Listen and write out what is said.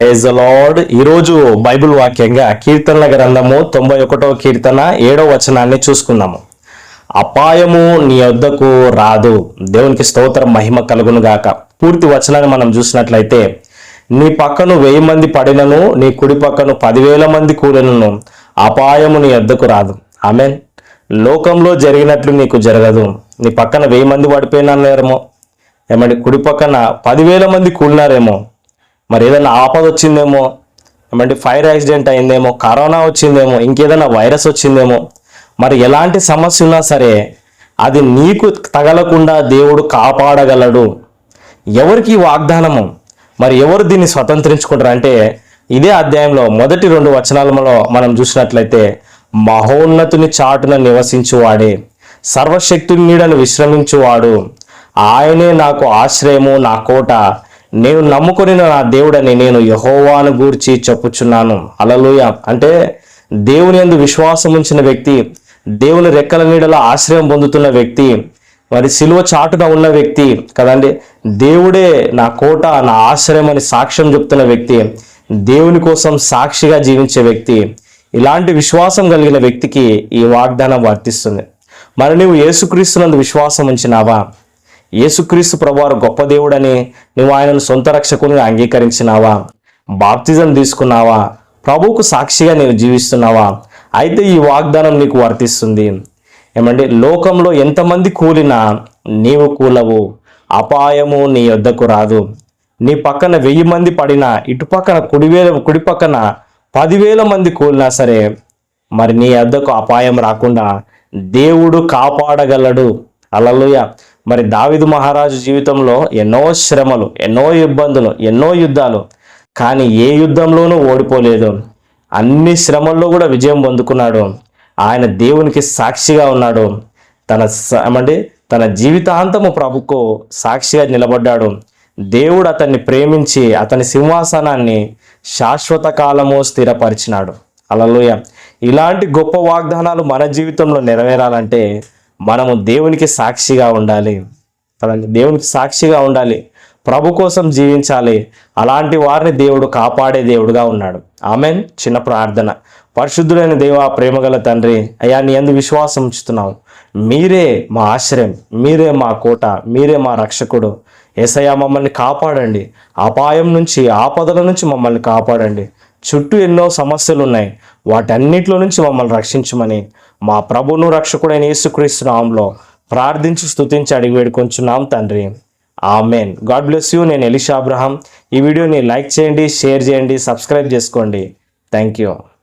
Praise lord ఈరోజు Bible వాక్యంగా కీర్తనల గ్రంథము తొంభై ఒకటో కీర్తన ఏడో వచనాన్ని చూసుకుందాము. అపాయము నీ వద్దకు రాదు. దేవునికి స్తోత్రం మహిమ కలుగును గాక. పూర్తి వచనాన్ని మనం చూసినట్లయితే నీ పక్కను వెయ్యి మంది పడినను నీ కుడి పక్కను పదివేల మంది కూలినను అపాయము నీ వద్దకు రాదు. ఆమెన్. లోకంలో జరిగినట్లు నీకు జరగదు. నీ పక్కన వెయ్యి మంది పడిపోయినారేమో? ఏమంటే కుడి పక్కన పదివేల మంది కూలినారేమో? మరి ఏదైనా ఆపద వచ్చిందేమో ఏమంటే ఫైర్ యాక్సిడెంట్ అయిందేమో కరోనా వచ్చిందేమో ఇంకేదైనా వైరస్ వచ్చిందేమో మరి ఎలాంటి సమస్య ఉన్నా సరే అది నీకు తగలకుండా దేవుడు కాపాడగలడు. ఎవరికి వాగ్దానము? మరి ఎవరు దీన్ని స్వతంత్రించుకుంటారు? అంటే ఇదే అధ్యాయంలో మొదటి రెండు వచనాలలో మనం చూసినట్లయితే మహోన్నతుని చాటున నివసించువాడే సర్వశక్తుని నీడను విశ్రమించువాడు. ఆయనే నాకు ఆశ్రయము నా కోట. నేను నమ్ముకొని నా దేవుడని నేను యహోవాను గూర్చి చెప్పుచున్నాను. అలలుయ అంటే దేవుని ఎందు విశ్వాసం ఉంచిన వ్యక్తి దేవుని రెక్కల నీడలో ఆశ్రయం పొందుతున్న వ్యక్తి మరి సిలువ చాటున ఉన్న వ్యక్తి కదండి దేవుడే నా కోట నా ఆశ్రయం అని సాక్ష్యం చెప్తున్న వ్యక్తి దేవుని కోసం సాక్షిగా జీవించే వ్యక్తి ఇలాంటి విశ్వాసం కలిగిన వ్యక్తికి ఈ వాగ్దానం వర్తిస్తుంది. మరి నువ్వు యేసుక్రీస్తునందు విశ్వాసం ఉంచినావా? యేసుక్రీస్తు ప్రభువారు గొప్ప దేవుడని నువ్వు ఆయనను సొంత రక్షకునిగా అంగీకరించినావా? బాప్తిజం తీసుకున్నావా? ప్రభువుకు సాక్షిగా నేను జీవిస్తున్నావా? అయితే ఈ వాగ్దానం నీకు వర్తిస్తుంది. ఏమంటే లోకంలో ఎంతమంది కూలినా నీవు కూలవు. అపాయము నీ యొద్దకు రాదు. నీ పక్కన వెయ్యి మంది పడినా ఇటు పక్కన కుడివేల కుడి పక్కన పదివేల మంది కూలినా సరే మరి నీ వద్దకు అపాయం రాకుండా దేవుడు కాపాడగలడు. అలలుయ మరి దావిదు మహారాజు జీవితంలో ఎన్నో శ్రమలు ఎన్నో ఇబ్బందులు ఎన్నో యుద్ధాలు. కానీ ఏ యుద్ధంలోనూ ఓడిపోలేదు. అన్ని శ్రమల్లో కూడా విజయం పొందుకున్నాడు. ఆయన దేవునికి సాక్షిగా ఉన్నాడు. తన స- ఏమంటే తన జీవితాంతము ప్రభుకు సాక్షిగా నిలబడ్డాడు. దేవుడు అతన్ని ప్రేమించి అతని సింహాసనాన్ని శాశ్వత కాలము స్థిరపరిచినాడు. అలలోయ. ఇలాంటి గొప్ప వాగ్దానాలు మన జీవితంలో నెరవేరాలంటే మనము దేవునికి సాక్షిగా ఉండాలి. కదండి దేవునికి సాక్షిగా ఉండాలి. ప్రభు కోసం జీవించాలి. అలాంటి వారిని దేవుడు కాపాడే దేవుడుగా ఉన్నాడు. ఆమెన్. చిన్న ప్రార్థన. పరిశుద్ధులైన దేవ ప్రేమగల తండ్రి అయ్యా నీ ఎందు విశ్వాసం ఉంచుతున్నావు మీరే మా ఆశ్రయం మీరే మా కోట మీరే మా రక్షకుడు. ఏసయ్యా మమ్మల్ని కాపాడండి. అపాయం నుంచి ఆపదల నుంచి మమ్మల్ని కాపాడండి. చుట్టూ ఎన్నో సమస్యలు ఉన్నాయి వాటన్నిటిలో నుంచి మమ్మల్ని రక్షించమని మా ప్రభును రక్షకుడైన యేసుక్రీస్తు నామంలో ప్రార్థించి స్తుతించి అడిగి వేడుకొంచున్నాం తండ్రి. ఆమెన్. God bless you. నేను ఎలిషా అబ్రహాం. ఈ వీడియోని లైక్ చేయండి షేర్ చేయండి సబ్స్క్రైబ్ చేసుకోండి. Thank you